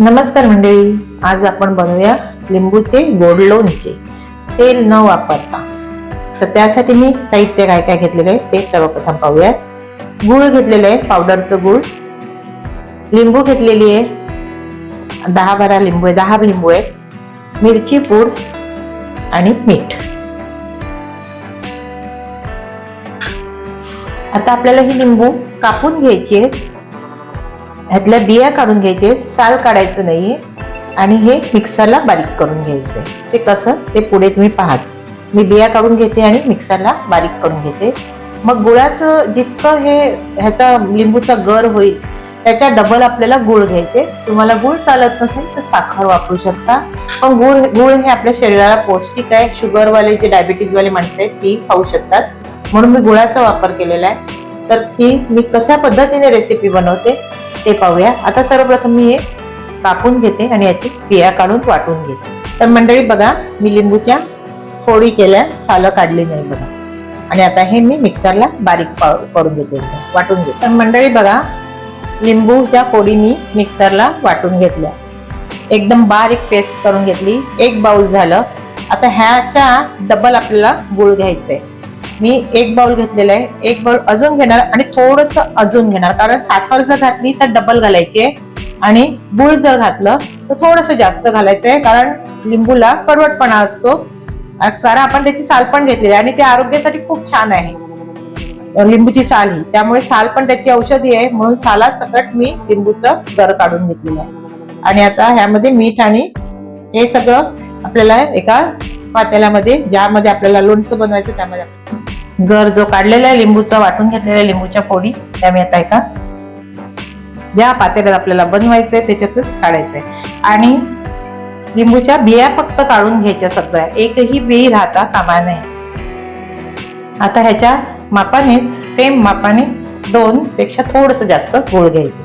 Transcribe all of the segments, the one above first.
नमस्कार मंडळी आज आपण बनवूया लिंबूचे गोड लोणचे. तेल न वापरता. तर त्यासाठी मी साहित्य काय काय घेतलेलं आहे ते सर्वप्रथम पाहूया गूळ घेतलेलं आहे पावडरचं गूळ. लिंबू घेतलेली आहे दहा बारा लिंबू आहे दहा लिंबू आहेत. मिरची पूड आणि मीठ. आता आपल्याला ही लिंबू कापून घ्यायची आहे ह्यातल्या बिया काढून घ्यायचे साल काढायचं नाहीये आणि हे मिक्सरला बारीक करून घ्यायचे. ते कसं? ते पुढे तुम्ही पाहाच. मी बिया काढून घेते आणि मिक्सरला बारीक करून घेते. मग गुळाचं जितकं हे ह्याचा लिंबूचा गर होईल त्याच्या डबल आपल्याला गुळ घ्यायचे. तुम्हाला गुळ चालत नसेल तर साखर वापरू शकता. पण गुळ गुळ हे आपल्या शरीराला पौष्टिक आहे. शुगरवाले जे डायबिटीजवाले माणसं आहेत ती खाऊ शकतात. म्हणून मी गुळाचा वापर केलेला आहे. तर ती मी कशा पद्धतीने रेसिपी बनवते? ते पाहूया. आता सर्वप्रथम मी हे कापून घेते आणि याची बिया काढून वाटून घेते. तर मंडळी बघा मी लिंबूच्या फोडी केल्या सालं काढली नाही बघा. आणि आता हे मी मिक्सरला बारीक करून घेते वाटून घेते. तर मंडळी बघा लिंबूच्या फोडी मी मिक्सरला वाटून घेतल्या. एकदम बारीक पेस्ट करून घेतली. एक बाउल झालं. आता ह्याच्या डबल आपल्याला गुळ घ्यायचंय. मी एक बाउल घेतलेला आहे. एक बाउल अजून घेणार आणि थोडस अजून घेणार. कारण साखर जर घातली तर डबल घालायची आहे. आणि गुळ जर घातलं तर थोडस जास्त घालायचं आहे. कारण लिंबूला कडवटपणा असतो. सारा आपण त्याची साल पण घेतलेली आहे आणि ते आरोग्यासाठी खूप छान आहे. लिंबूची साल ही. त्यामुळे साल पण त्याची औषधी आहे. म्हणून साला सकट मी लिंबूचं गर काढून घेतलेलं आहे. आणि आता ह्यामध्ये मीठ आणि हे सगळं आपल्याला एका पातेल्यामध्ये ज्यामध्ये आपल्याला लोणचं बनवायचं त्यामध्ये आपण गर जो काढलेला आहे लिंबूचा वाटून घेतलेल्या लिंबूच्या फोडी त्या मी आता एका ज्या पातेल्यात आपल्याला बनवायचंय त्याच्यातच काढायचंय. आणि लिंबूच्या बिया फक्त काढून घ्यायच्या सगळ्या. एकही बी राहता कामा नये. आता ह्याच्या मापानेच सेम मापाने दोन पेक्षा थोडस जास्त गुळ घ्यायचे.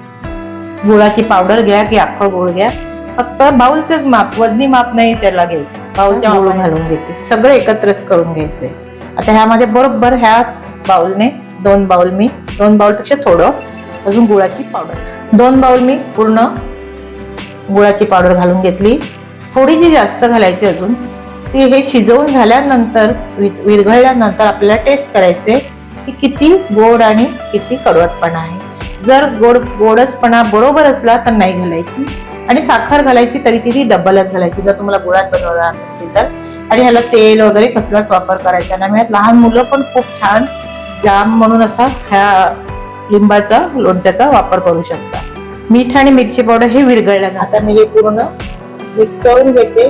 गुळाची पावडर घ्या की अख्खं गुळ घ्या. फक्त बाउलचंच माप वजनी माप नाही त्याला घ्यायचं. बाउलच्या गुळ घालून घेते. सगळं एकत्रच करून घ्यायचंय आता ह्यामध्ये बरोबर ह्याच बाउलने दोन बाउल मी दोन बाउलपेक्षा थोडं अजून गुळाची पावडर दोन बाउल मी पूर्ण गुळाची पावडर घालून घेतली. थोडी जी जास्त घालायची अजून ती हे शिजवून झाल्यानंतर विरघळल्यानंतर आपल्याला टेस्ट करायचे की किती गोड आणि किती कडवटपणा आहे. जर गोड गोडसपणा बरोबर असला तर नाही घालायची. आणि साखर घालायची तरी ती डबलच घालायची. जर तुम्हाला गुळात बनवणार नसतील तर. आणि ह्याला तेल वगैरे कसलाच वापर करायचा नाही. मिळत लहान मुलं पण खूप छान जाम म्हणून असा ह्या लिंबाचा लोणच्याचा वापर करू शकता मीठ आणि मिरची पावडर हे विरघळल्यानं. आता मी हे पूर्ण मिक्स करून घेते.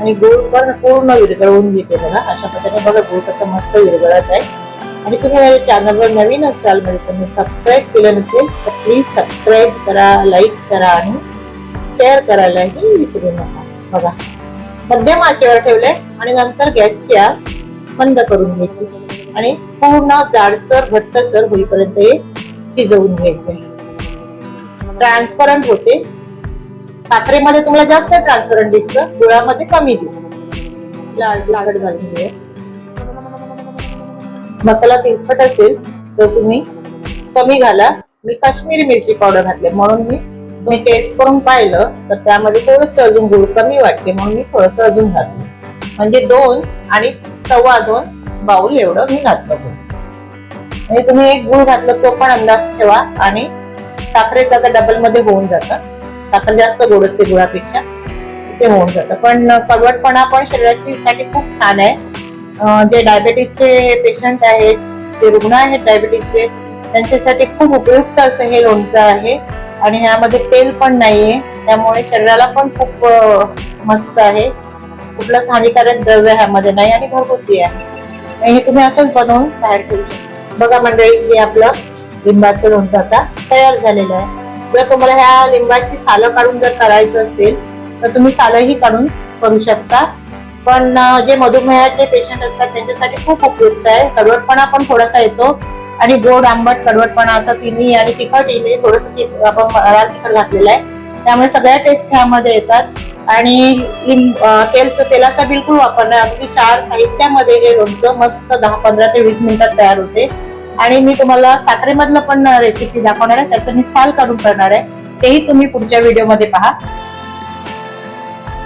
आणि गूळ पण पूर्ण विरघळवून घेते बघा. अशा पद्धतीने बघा गूळ कसं मस्त विरघळत आहे. आणि तुम्ही माझ्या चॅनलवर नवीन असाल म्हणजे तुम्ही सबस्क्राईब केलं नसेल तर प्लीज सबस्क्राईब करा लाईक करा आणि शेअर करायलाही विसरू नका. बघा. मध्यम आचेवर ठेवले आणि नंतर गॅसची आच बंद करून घ्यायची. आणि पूर्ण जाडसर घट्टसर होईपर्यंत हे शिजवून घ्यायचे ट्रान्सपरंट होते. साखरेमध्ये तुम्हाला जास्त ट्रान्सपरंट दिसतं गुळामध्ये कमी दिसत. लाल घालून घे मसाला तिखट असेल तर तुम्ही कमी घाला. मी काश्मीरी मिरची पावडर घातली म्हणून मी तुम्ही टेस्ट करून पाहिलं तर त्यामध्ये थोडस अजून गुळ कमी वाटते म्हणून मी थोडस अजून घातलं. म्हणजे दोन आणि सव्वा दोन बाउल एवढं मी घातलं गुळ म्हणजे तुम्ही एक गुळ घातलं तो पण अंदाज ठेवा आणि साखरेचा आता डबलमध्ये होऊन जातं. साखर जास्त गोड असते गुळापेक्षा ते होऊन जातं. पण कडवटपणा पण शरीराची साठी खूप छान आहे. जे डायबेटीसचे पेशंट आहेत जे रुग्ण आहेत डायबेटीसचे त्यांच्यासाठी खूप उपयुक्त असं हे लोणचं आहे. आणि ह्यामध्ये तेल पण नाहीये. त्यामुळे शरीराला पण खूप मस्त आहे. कुठलंच हानिकारक द्रव्य ह्यामध्ये नाही आणि घरगुती आहे. हे तुम्ही असंच बनवून बाहेर ठेवू शकता. बघा मंडळी हे आपलं लिंबाचं लोणचं आता तयार झालेलं आहे. जर तुम्हाला ह्या लिंबाची सालं काढून जर करायचं असेल तर तुम्ही सालंही काढून करू शकता. पण जे मधुमेहाचे पेशंट असतात त्यांच्यासाठी खूप उपयुक्त आहे. कडवटपणा पण थोडासा येतो. आणि गोड आंबट कडवटपणा असं तिन्ही आणि तिखट म्हणजे थोडस आपण लाल तिखट घातलेलं आहे. त्यामुळे सगळ्या टेस्ट ह्यामध्ये येतात. आणि लिंब तेलचं तेलाचा बिलकुल वापर नाही. अगदी चार साहित्यामध्ये हे लोणचं मस्त दहा पंधरा ते वीस मिनिटात तयार होते. आणि मी तुम्हाला साखरेमधलं पण रेसिपी दाखवणार आहे. त्याचं मी साल काढून करणार आहे. तेही तुम्ही पुढच्या व्हिडिओमध्ये पहा.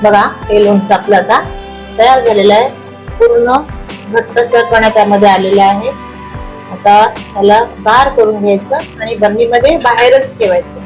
बघा हे लोणचं आपलं आता. तयार झालेलं आहे. पूर्ण घट्टसरपणा त्यामध्ये आलेलं आहे. आता त्याला गार करून घ्यायचं आणि बरणीमध्ये बाहेरच ठेवायचं.